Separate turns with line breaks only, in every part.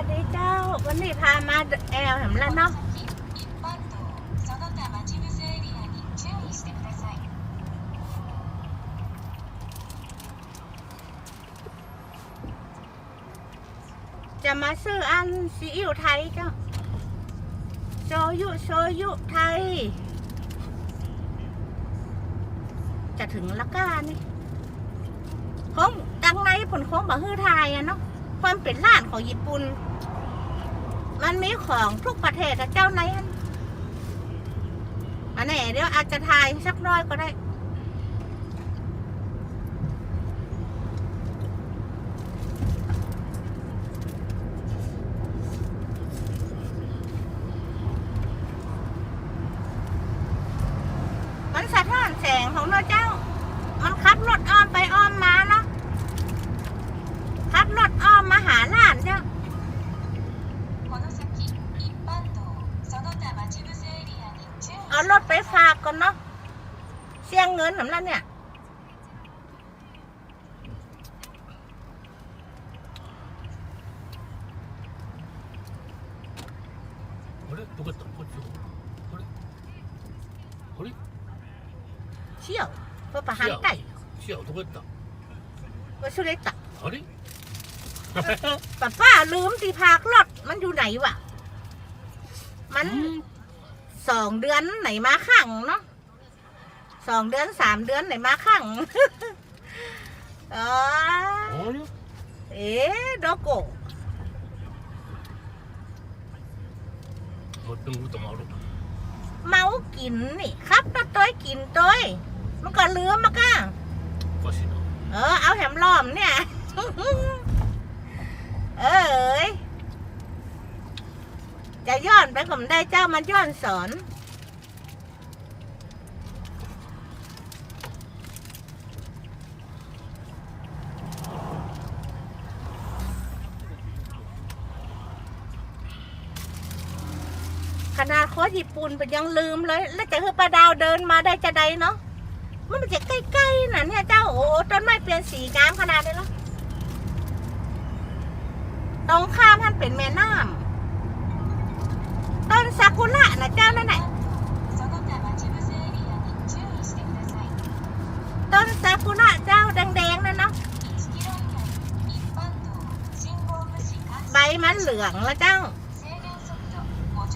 วัสดีเจ้า วันนี้พามาแอลเห็นแล้วเนาะจะมาซื้ออันซีอิ๊วไทยเจ้าโชยุโชยุไทย จะถึงละกานี่คงตังในผลโค้งบ่ฮือไทยอะเนาะ ความเป็นร้านของญี่ปุ่น มันมีของทุกประเทศอะเจ้าในอันอันนี้เดี๋ยวอาจจะทายสักน้อยก็ได้มันสะท้อนแสงของเนาเจ้า เอารถไปฝากก่อนเนาะเสี่ยงเงินสำหรับเนี่ยเชี่ยวเพื่อประหารไก่
เชี่ยวทุกค
นต่อก็ช่วยตัก
เอาดิ
ป้าป้าลืมที่พักรถมันอยู่ไหนวะมัน สองเดือนไหนมาขังเนาะสองเดือนสามเดือนไหนมาขังเออเอ๊ดอกโกต้
องรู้ต้องเมาลูก
เมากินนี่ครับตัต้อยกินต้อยมันก็เลื้อมมาก้าเออเอาแหมล้อมเนี่ย ย้อนไปผมได้เจ้ามันย้อนสอนขนาดโค้ชญี่ปุ่นเป็นยังลืมเลย แล้วจะคือปลาดาวเดินมาได้จะใดเนาะมันมันจะใกล้ๆน่ะเนี่ยเจ้าโอ้ต้นไม้เปลี่ยนสีงามขนาดนี้แล้วตรงข้ามท่านเป็นแม่น้ำ ต้นซากุระนะเจ้านั่นแหละต้นซากุระเจ้าแดงๆนั่นเนาะใบมันเหลืองแล้วเจ้า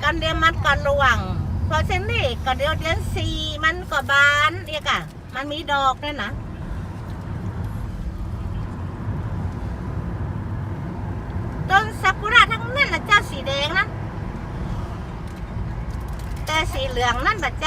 กันเดียมันกันระวังพอเส้นนี้ก็เดียวเดียนสีมันก็บานเรียกอะมันมีดอกด้วยนะ สีเหลืองนั่นบัดใจ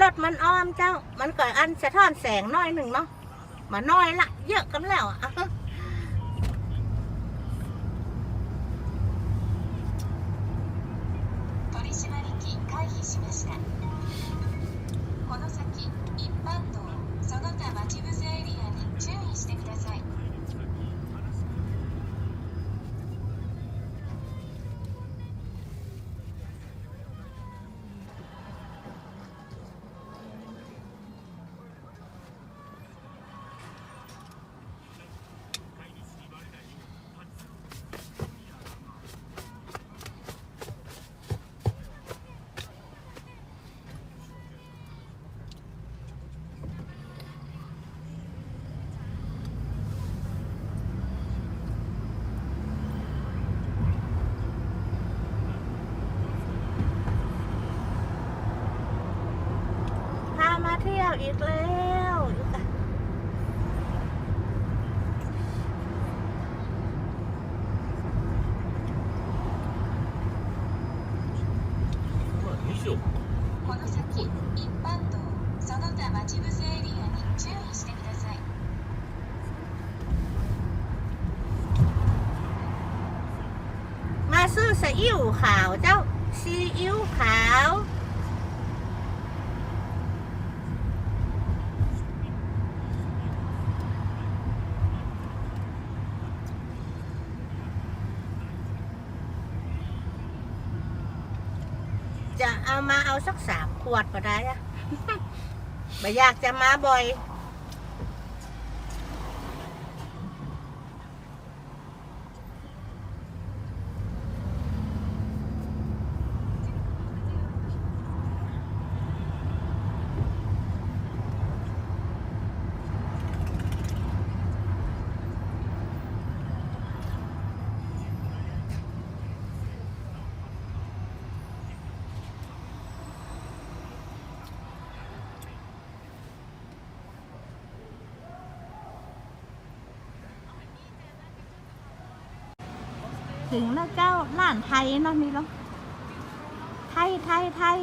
รถมันอ้อมเจ้า มันก็อันสะท้อนแสงน้อยหนึ่งเนาะมาน้อยละ เยอะกันแล้วอะ
取締機回避しましたこの先一般道その他待
เที่ยวอีกแล้วこの先
一般道その他待ち伏せエリアに注意してください
มาซื้อซีอิ๊วขาวเจ้าซีอิ๊วขาว จะเอามาเอาสักสามขวดก็ได้อะไม่อยากจะมาบ่อย ถึงแล้วเจ้าล้านไทยเนาะนี่เนาะไทยไทยไทย